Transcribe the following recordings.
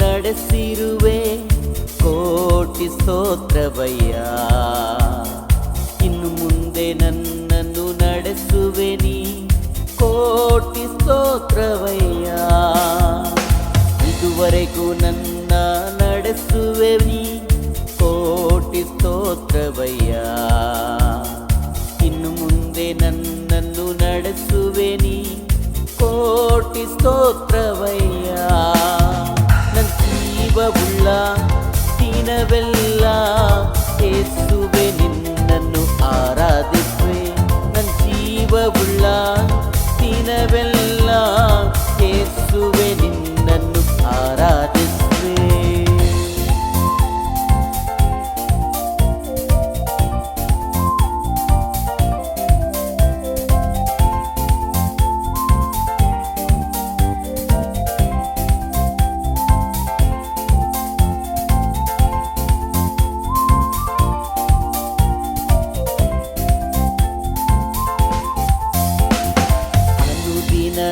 ನಡೆಸಿರುವೆ ಕೋಟಿ ಸ್ತೋತ್ರವಯ್ಯ ಇನ್ನು ಮುಂದೆ ನನ್ನನ್ನು ನಡೆಸುವೆ ನೀ ಕೋಟಿ ಸ್ತೋತ್ರವಯ್ಯ ಇದುವರೆಗೂ ನನ್ನ ನಡೆಸುವೆ ನೀ ಕೋಟಿ ಸ್ತೋತ್ರವಯ್ಯ ಇನ್ನು ಮುಂದೆ ನನ್ನನ್ನು ನಡೆಸುವೆ ನೀ ಕೋಟಿ ಸ್ತೋತ್ರವಯ್ಯ ದಿನವೆಲ್ಲ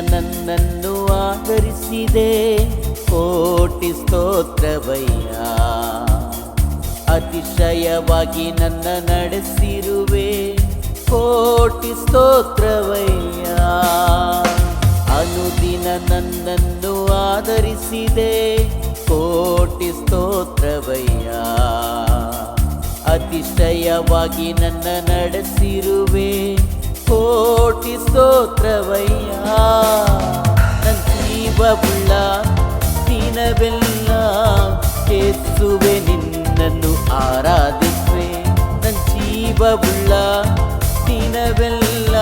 ನನ್ನನ್ನು ಆಧರಿಸಿದೆ. ಕೋಟಿ ಸ್ತೋತ್ರವಯ್ಯ. ಅತಿಶಯವಾಗಿ ನನ್ನ ನಡೆಸಿರುವೆ. ಕೋಟಿ ಸ್ತೋತ್ರವಯ್ಯ. ಅನುದಿನ ನನ್ನನ್ನು ಆಧರಿಸಿದೆ. ಕೋಟಿ ಸ್ತೋತ್ರವಯ್ಯ. ಅತಿಶಯವಾಗಿ ನನ್ನ ನಡೆಸಿರುವೆ. ಕೋಟಿ ಸ್ತೋತ್ರವಯ್ಯ. ನನ್ನ ಜೀವವುಳ್ಳ ದಿನವೆಲ್ಲ ಕೆಸುವೆ ನಿನ್ನನ್ನು ಆರಾಧಿಸುವೆ. ನನ್ನ ಜೀವವುಳ್ಳ ದಿನವೆಲ್ಲ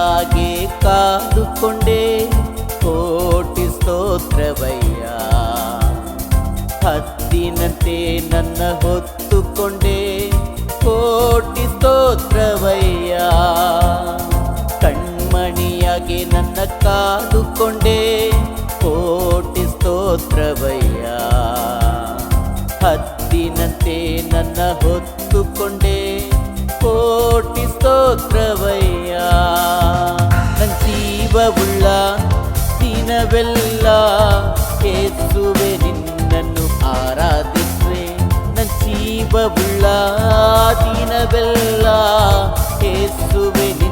ಕಣ್ಮಣಿಯಾಗೆ ಕಾದುಕೊಂಡೆ. ಕೋಟಿ ಸ್ತೋತ್ರವಯ್ಯ. ಹತ್ತಿನಂತೆ ನನ್ನ ಹೊತ್ತುಕೊಂಡೆ. ಕೋಟಿ ಸ್ತೋತ್ರವಯ್ಯ. ಕಣ್ಮಣಿಯಾಗಿ ನನ್ನ ಕಾದುಕೊಂಡೆ. ಕೋಟಿ ಸ್ತೋತ್ರವಯ್ಯ. ಹತ್ತಿನಂತೆ ನನ್ನ ಹೊತ್ತುಕೊಂಡೆ. ಕೋಟಿ ಸ್ತೋತ್ರವಯ್ಯ ನನ್ನ ಜೀವವುಳ್ಳ ದಿನವೆಲ್ಲ ಯೇಸುವೆ ನಿನ್ನನ್ನು ಆರಾಧಿಸುವೆ ನನ್ನ ಜೀವವುಳ್ಳ ದಿನವೆಲ್ಲ ಯೇಸುವೆ ನಿನ್ನನ್ನು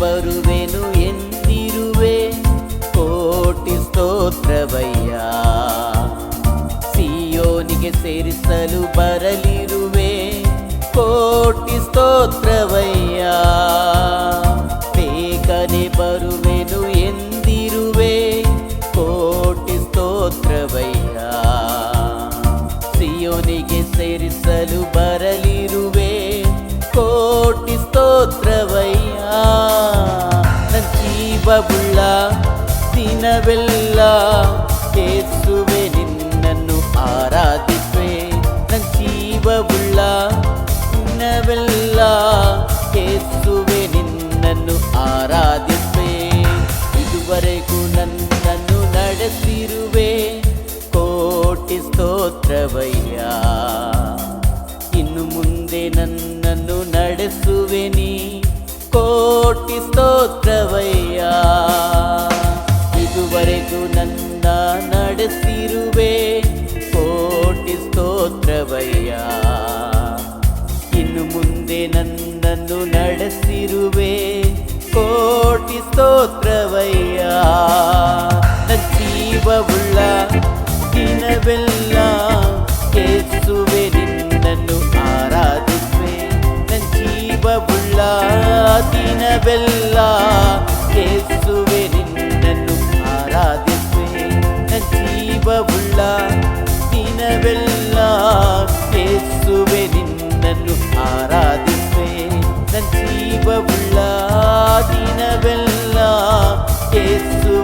ಬರು ಜೀವವುಳ್ಳ ದಿನವೆಲ್ಲ ಕೇಸುವೆ ನಿನ್ನನ್ನು ಆರಾಧಿಸುವೆ. ನನ್ನ ಜೀವವುಳ್ಳ ದಿನವೆಲ್ಲ ಕೇಸುವೆ ನಿನ್ನನ್ನು ಆರಾಧಿಸುವೆ. ಇದುವರೆಗೂ ನನ್ನನ್ನು ನಡೆಸಿರುವೆ. ಕೋಟಿ ಸ್ತೋತ್ರವಯ್ಯ ನಡೆಸಿರುವೆ ಕೋಟಿ ಸ್ತೋತ್ರವಯ್ಯ. ಜೀವವುಳ್ಳ ದಿನವೆಲ್ಲ ಕೇಸುವೆ ನಿನ್ನನ್ನು ಆರಾಧಿಸುವೆ. ನನ್ನ ಜೀವವುಳ್ಳ ದಿನವೆಲ್ಲ ಕೇಸುವೆ ನಿನ್ನನ್ನು ಆರಾಧಿಸುವೆ. ನನ್ನ ಜೀವವುಳ್ಳ ದಿನವೆಲ್ಲ ಕೇಸುವೆ ನಿನ್ನನ್ನು ನನ್ನ ಜೀವವುಳ್ಳ ದಿನವೆಲ್ಲ ಯೇಸು